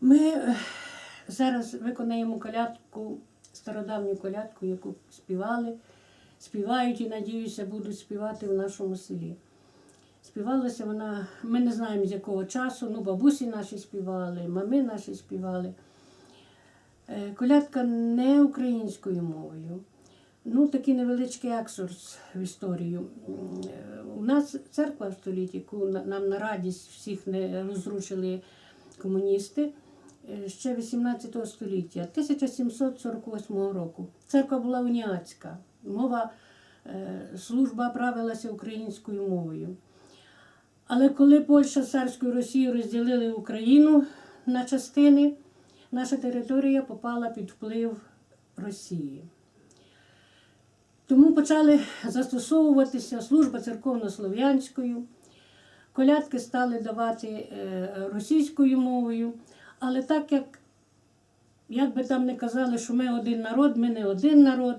Ми е, зараз виконаємо колядку, стародавню колядку, яку співали, співають і, надіюся, будуть співати в нашому селі. Співалася вона, ми не знаємо з якого часу, ну бабусі наші співали, мами наші співали. Е, Колядка не українською мовою. Ну, такий невеличкий екскурс в історію. Е, У нас церква в столітті, яку нам на радість всіх не розрушили комуністи, ще 18 століття, 1748 року. Церква була уніатська. Мова, е, служба правилася українською мовою. Але коли Польща з царською Росією розділили Україну на частини, наша територія попала під вплив Росії. Тому почали застосовуватися служба церковно-слов'янською, колядки стали давати е, російською мовою, але так як, як би там не казали, що ми один народ, ми не один народ,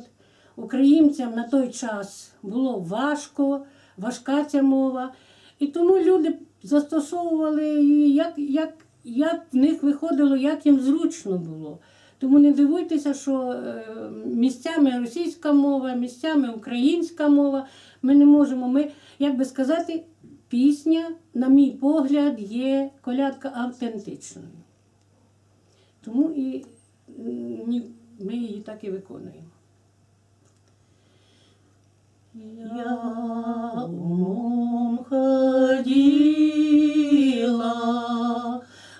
українцям на той час було важко, важка ця мова. І тому люди застосовували її, як, як, як в них виходило, як їм зручно було. Тому не дивуйтеся, що е, місцями російська мова, місцями українська мова. Ми не можемо. Ми, як би сказати, пісня, на мій погляд, є колядка автентичною. Тому і ми її так і виконуємо. Я умом ходила,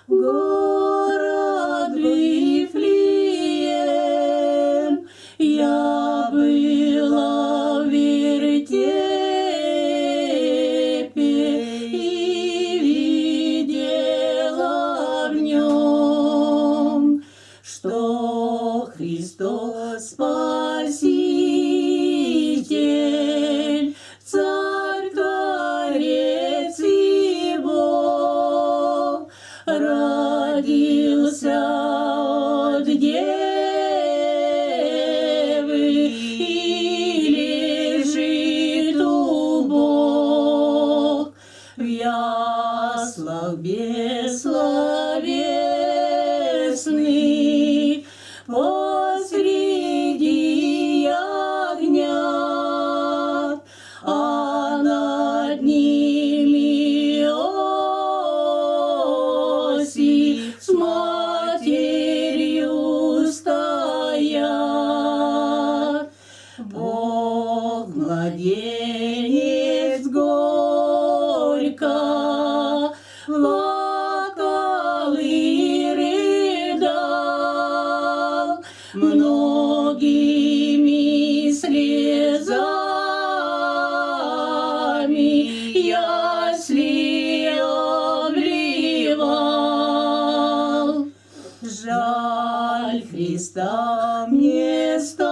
город Вифлеем, я была Христос Спаситель, Царь Творец Его, родился от девы и лежит у Бог в яслах бессловесных младенец горько плакал и рыдал многими слезами ясли обливал. Жаль Христа мне стало,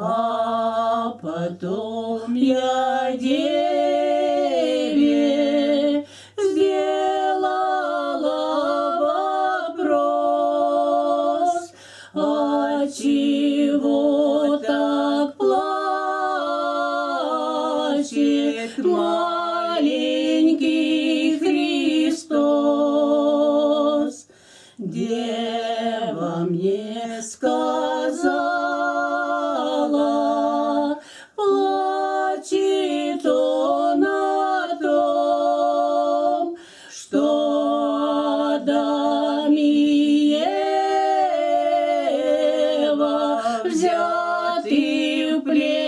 А потом я деве сделала вопрос, а чего так плачет маленький Христос? Дева мне сказала, Ева взяты в плен.